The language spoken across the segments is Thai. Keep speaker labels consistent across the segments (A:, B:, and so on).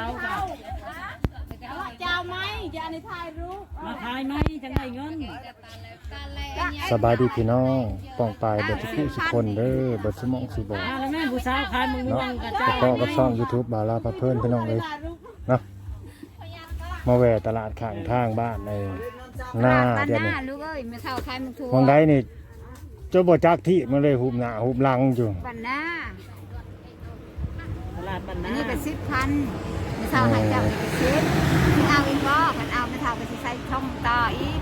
A: าวกับ
B: เจ้าไหมจะในถ่ายรูป
A: มาขายไหมจังได้เงิน
C: สบายดีพี่น้องป้องปลายเบิดทุกผู้สุกคนเด้อเบิดสมองสุบอก
A: มาแล้วแม่ผู้สาวขายมึงม่
C: เนาะ
A: วงกับ
C: แล้
A: เจ้าว
C: ก็กับช่อง YouTube บาลาพะเพิ่นพี่น้องเอ้ย
B: ถ่ายรูป
C: เนาะมาแหวะตลาดข้างทางบ้านในหน้า
D: บ้าน
C: เดี๋ยว
D: ห
C: นี้
D: น้าลูกเอ้ยไม่เท่าใครมันทั่ว
C: วังใดนี่เจ้าบ่จักที่มันเลยหุบหน้าหุบหลังอยู่
D: บ้านหน้า
A: ต ลาดบ้าน
D: อัน
A: นา
D: นี้เป็นสิบพันไม่เท่าให้เจ้าอีกสิบไม่เอาอีกบ่กันเอาไม่เท่าก็สิใส่ช่องต่ออีก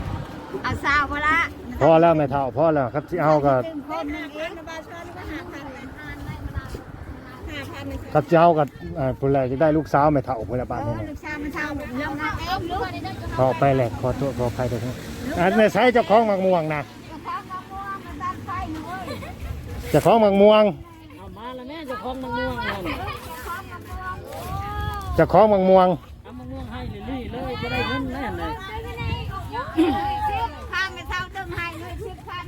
D: เอาซาวพอละ
C: พอแล้วแม่เฒ่าพอแล้วครับสิเอาก็
D: ตึงคนนึงเอง
B: บาชอนก็หาพันเลยห้าพันเลย
C: ครับสิเอาก็เอ่อผู้ใดจะได้ลูกสาวแม่เฒ่าพุ่นละบาด
D: โอ้
C: นี้นะ
D: ลูกชายมันเท่าลงนะเองลูก
C: ขอไปแหละขอโทษขออภัยด้วยครับอันนี้ใช้เจ้าของมักม่วงนะ
D: ก็พร้อมมะม่วงมันดันไฟหนูเอ้ย
C: เจ้าของมักม่วง
A: เอามาแล้วแม่เจะคล้าของมึงม่วงนั่น
C: เจ้าของมักม่วง
A: เอามึงม่วงให้เรื่อยๆเลยจะได้เงินแน่เลย
D: สิบพันไม่เท่าตึงให้เลยสิบพัน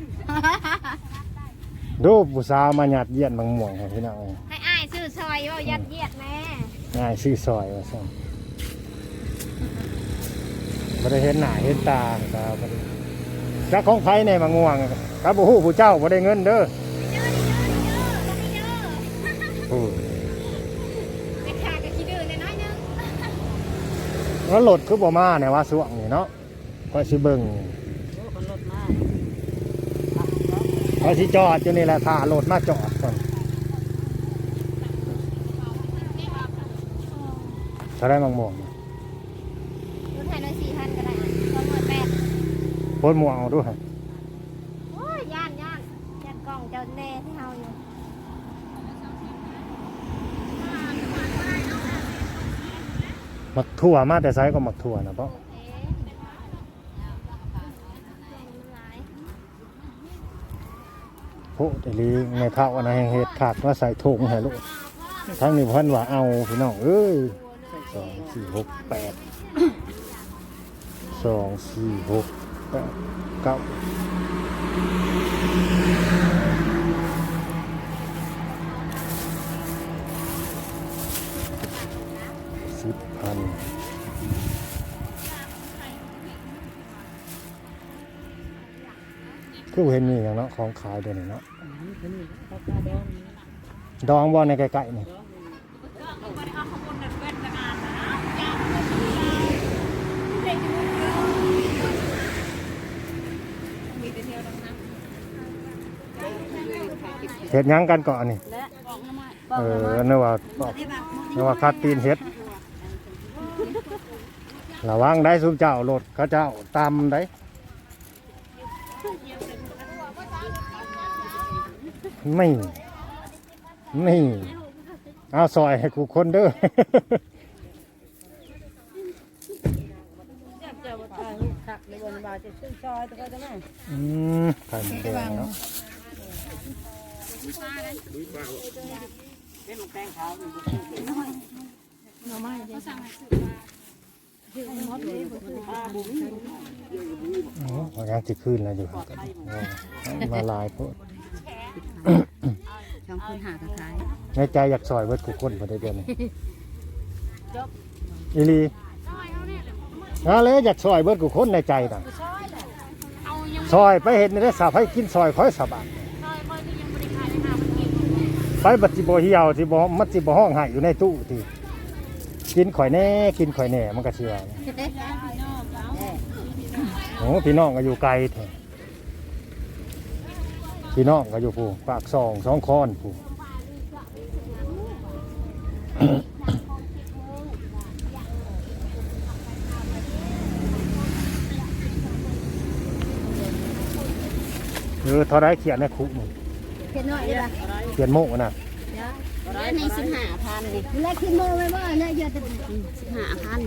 C: ดูผู้สาวมาหยัดเยียดมักม่วงให้พี่น้อง
D: ให้อ้ายซื้อซอยว่ายัดเยียดแม่
C: ง่ายซื้อซอยว่าซั่นบ่ได้เห็นหน้าเห็นตาตาบ่ได้จักของไผในมักม่วงครับบ่ฮู้ผู้เจ้าบ่ได้เงินเด้อโอ้
D: ไม่ขาดก็คิดดื้อน้อยนึง
C: แล้วรถคือบ่มาเนี่ยว่าสวงนี่เนาะก็สิเบิ่ง
A: โอ้คนรถมา
C: ก็สิจอดอยู่นี่แหละถ้ารถมาจอดก่อนถ้าได้มักม่วง
D: รถไทยน้อยสี่พันก็ได้สองหมื่นแปด
C: โพดม่วงเอาด้วย
D: โอ้ยย่านย่านย่านกล้องเจ้าแน่ที่เฮาอยู่
C: มักถั่วมาแต่ไซก็มักถั่วนะเพราะ
D: เอ๊ะมันหลาย
C: โพดอีหลีในเท่าอันนั้นเฮ็ดขาดว่าใส่ถุงให้ลูกทั้งนี้พิ่นว่าเอาพี่น้องเอ้ยสองสี่หกแปดสองสี่หกแปดเก้า สิบพันคือเห็นนี่อย่างเนาะของขายเดี๋ยวนี้เนาะ
A: นี่คือนี่ราคาดอง
C: ดองบ่ในไก่ๆนี่เห็ดหยังกันก่อนนี่ เออนึกว่าบอกนึกว่าคัดตีนเห็ด ระวังได้สุเจ้ารถเขาเจ้าตามได้ไม่นี่เอาซอยให้กูคนเด้อ
A: เจ้าว่าตายขักในวันบาะซื้อซอยตัวก็ได้
C: อืมไข่มันแดงเนาะ
A: เป็ นแป้งขาวนี่
C: โอ้ยยังจะขึ้นแล้วอยู่ครับโอ้ยมาหลายพวก
D: ช่องคุณหากระขาย
C: ในใจอยากซอยเวิร์ดกูคนพอได้เดือนนี้อีหลีอะเลยอยากซอยเวิร์ดกูคนในใจต่างซอยไปเห็นในได้สาบให้กินซอยค่อยสบายไปบัดจิบเหี่ยวจิบมัดจิบห้องใหายอยู่ในตู้ที กินข่อยแน่กินข่อยแน่มันก็เชื่อโอ้พี่น้องก็อยู่ไกลแท้พี่น้องก็อยู่ผู้ปากซองสองคอนผู้เออเท่าไรเขียนในคุกนี่
D: เห็นหน่อยได้ปะ
C: เขียนโม่นะ
D: แล้วในสิบห้าพันดิแล้วคิดโมไว้ว่าเนี่ยเยอะจะสิบห้าพัน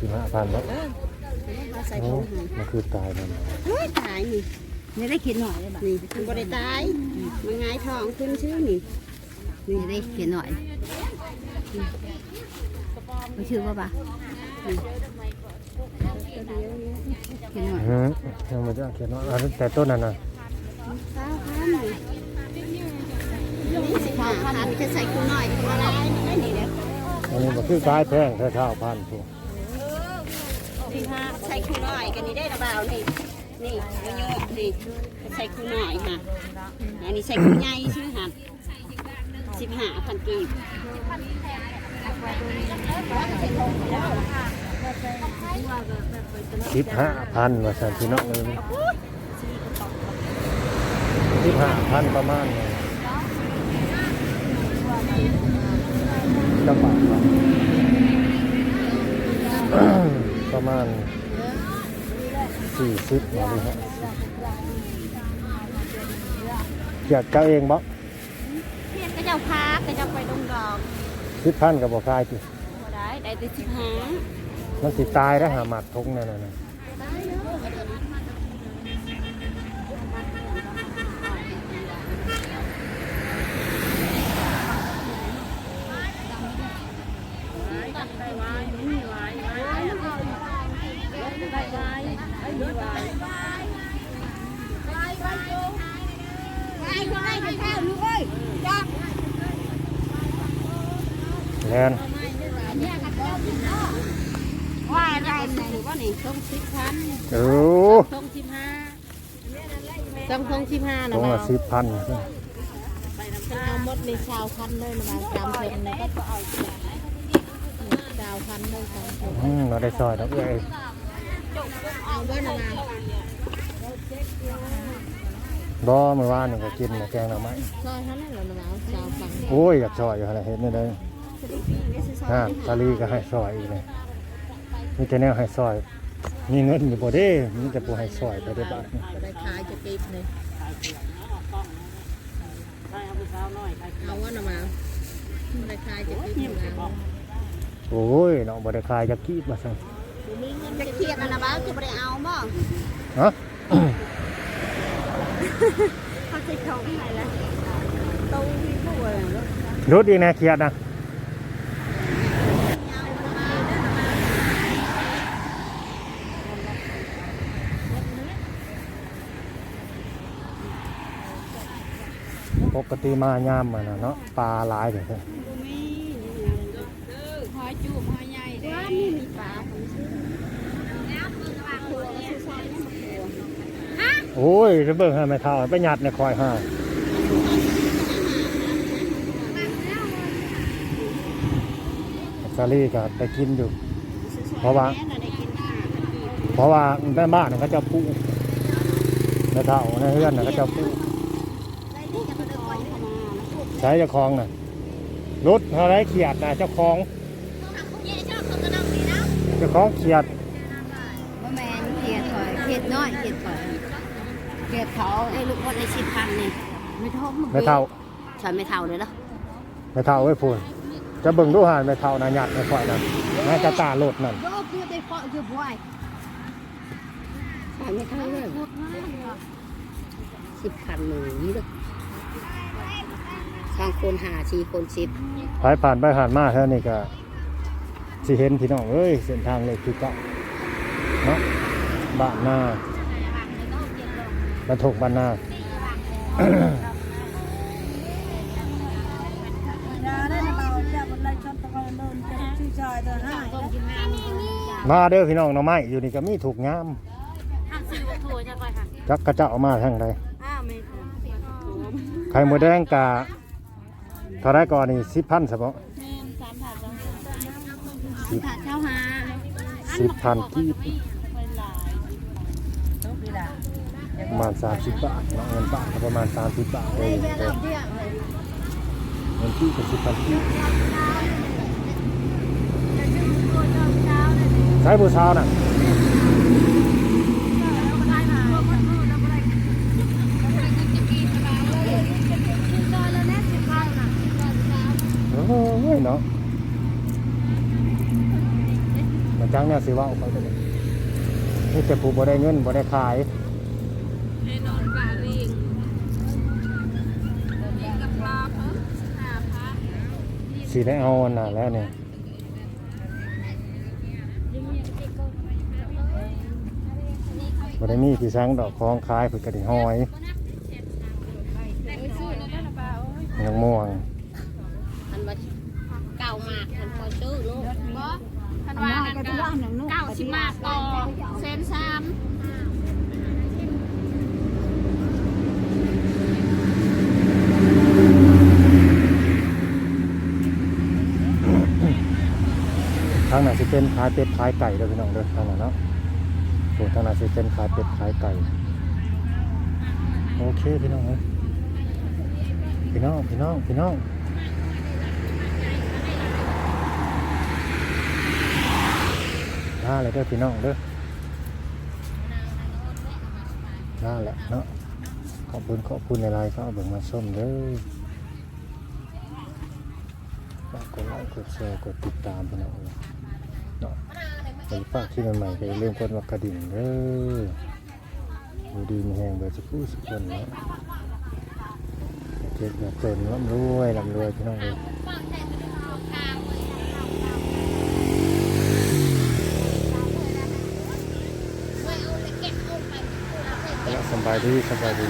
C: สิบห้าพันแล้ว
D: มาใส่
C: โอ้
D: ถุงให้
C: มันคือตายมัน
D: เฮ้ยตายนี่นี่ได้คิดหน่อยได้ปะนี่มันบ่ได้ตายมันง่ายท้องขึ้นชื่อนี่นี่ได้คิดหน่อยมันชื่อว่าปะคิดหน่อย
C: อืมยังไม่ได้เขียนว่าอันนั้นแต่ต้นนั้นน่ะ
D: เก้าพันนี่สิบห้าพันจะใส่กูหน่อยอะไร
C: คือขายแพงแค่เท่าพันพวก
B: ที่ห้าใส่คู่น้อยกันนี่ได้ระเบานี่นี่เยอะๆนี่ใส่คู่น้อยค่ะอันนี้ใส่คู่ใหญ่ชื่อหันสิบห้าพันกีบ
C: สิบห้าพันว่าสันพี่น้องเลยสิบห้าพันประมาณนี้ จังหวัดครับประมาณสี่สิบนะนี่ฮะเกียดเจ้าเองบ่
B: เพียนก็จะพักก็จะไปดงดอก
C: สิบพันกับบ่คายจิ
B: บ่ได้ได้แต่สิบห้า
C: มันสิตายได้วหาหมัดทงนั่นน่ะ น
B: ว่าได้หรือว่านี่ต้องสิบพัน
C: โอ้
A: ต้องสิบห้าต้องทงสิบห้า
C: ท
A: นะ
C: ง
A: บ่า
C: ละสิบพัน
A: เอาหมดในชาวพันเลยนะบ่าวจำเพิ่นเลยชาวพันเลยสองคน
C: อืมเราได้ซอยดอกเอ้ย
A: เอาบ้านนะบ่าว
C: บ่เมื่อวานนี่ก็กินน่ะแกงหน่อไม้
A: ซอยเท่านั้นเหรอนะบ่าวชาวพัน
C: โอ้ยอยากซอยอยู่หั่นน่ะเห็นได้เล ยฮะตาลีก็ให้ซอยอีกเลยมีแต่แนวให้ซอย มีเงินอยู่บ่เด้มีแต่ผู้ให้ซอยไปได้บาทนี่
A: ก็ได้ขายจะติดเลยเอาว่านะบ่าวได้ขายจะติดอยู่แล้ว
C: โอ้ยเนาะบ่ได้ขายจักกีบมาซั่น
B: จะเครียดกันนะบ้าจะไปเอาบ่
C: ฮะ
B: เขาจะชงให้แล้วตู้ที่ผู้อะไรแล้ว
C: รถอีกนะเครียดนะ กติมายามมันน่ะเนาะปลาหลายเด้อ
B: หอยจูบหอยใหญ่เด้อนี่มีปลาผมซื้อ
C: โอ้ยจะเบิ่งให้แม่เฒ่าไปหยัดในคอยห้าซาลี่ก็ไปกินอยู่ เพราะว่า
B: แม่น่ะได้กินข้าวกันอีก
C: เพราะว่าแม่บ้านน่ะเขาจะปลูกแม่เฒ่าในเฮือนน่ะเขาจะป ใช้เจ้าของน่ะรถอะไรเขียดน่ะเจ้าของ
B: เนี่ยชอบคนกระดอง
C: เจ้าของเขียด
D: บ่แมนเขียดถอยเขียดน้อยเขียดถอยเขียดเขา
B: ไอ้ลูกคนในสิบพันนี่ไม่เทบ
C: แม่เฒ่า
B: ใช่ไม่เท่าเลยเหรอ
C: แม่เฒ่าไว้พูนจะเบิ่งดูหานแม่เฒ่าน่ะหยัดในคอยนั่นน่าจะตาโลดนั่น
D: โยกได้เพาะอยู่บ่อย
B: ใช่ไม่เท่าเลยสิบพันหนึ่งนี่เลย สองคนหาสี่คนสิบ
C: ไปผ่านไปผ่านมาเท่านี้ก็สิเห็นพี่น้องเอ้ยเส้นทางเลยคือเก่าเนาะบ้านนาบรรทุกบ้านนา
A: ยาได้นะบ่าวจะบ่ได้ชอบตะกอนเดินจะชื่อชายตัวห้า
C: มาเด้อพี่น้องหน่อไม้อยู่นี่ก็มีถูกงาม
B: ห้ามซื้อวัตถุจะไปค่ะ
C: จักกระเจ้ามาทางใด
B: อ้าวไม่
C: ไข่หมูแดงกา เท่าไรก่อนนี่สิบพันสบ
B: สามผัดสอง
C: สิบ
B: ผัดเช้าหา
C: สิบพันกีบ
A: ต้องกีฬา
C: ประมาณสามสิบบาทเนาะเงินบาทก็ประมาณสามสิบบาทเลยเงินที่ก็สิบพันกีบใช้ผู้สาวน่ะโอ้ย เนาะมาจังเนี่ยสิว่าไปเลยนี่แต่ผู้บ่ได้เงินบ่ได้ขาย
B: ให้นอนกาลิงลิงกับปลาเพิ่มหาพัก
C: สิได้เอาอันน่ะแล้วเนี่ยบ่ได้มีที่สังดอกคองขายเพิ่นก็ได้ห้อยยังม่วง
B: อันว่าเก้าา
A: หมากมันคอย ซื้อลูกบ่คัน
D: ว่า
A: ว่า
D: กั
A: กัน
D: ก็
A: เก้าสิบหมากต่อเซนสาม
C: ทางไหนสิเป็นขายเป็ดขายไก่เด้อพี่น้องเด้อทางไหนเนาะโอ้ทางไหนสิเป็นขายเป็ดขายไก่ โอเคพี่น้องเอ้ยพี่น้องพี่น้องพี่น้อง น่าเลยเด้อพี่น้องเด้อน่าแหละเนาะขอบคุณขอบคุณในไลน์เขาเอาเบิ่งมาส้มเด้อฝากกดไลค์กดแชร์กดติดตามพี่น้องเอ้ยเนาะไปฝากที่ใหม่ๆก็อย่าลืมกดว่ากระดิ่งเด้อดูดีมีแหงเบอร์สักคู่สักคนเนาะเจ็บแบบเต็มร่ำรวยร่ำรวยพี่น้องเอ้ยเอาละสำ บายดีสำบายดี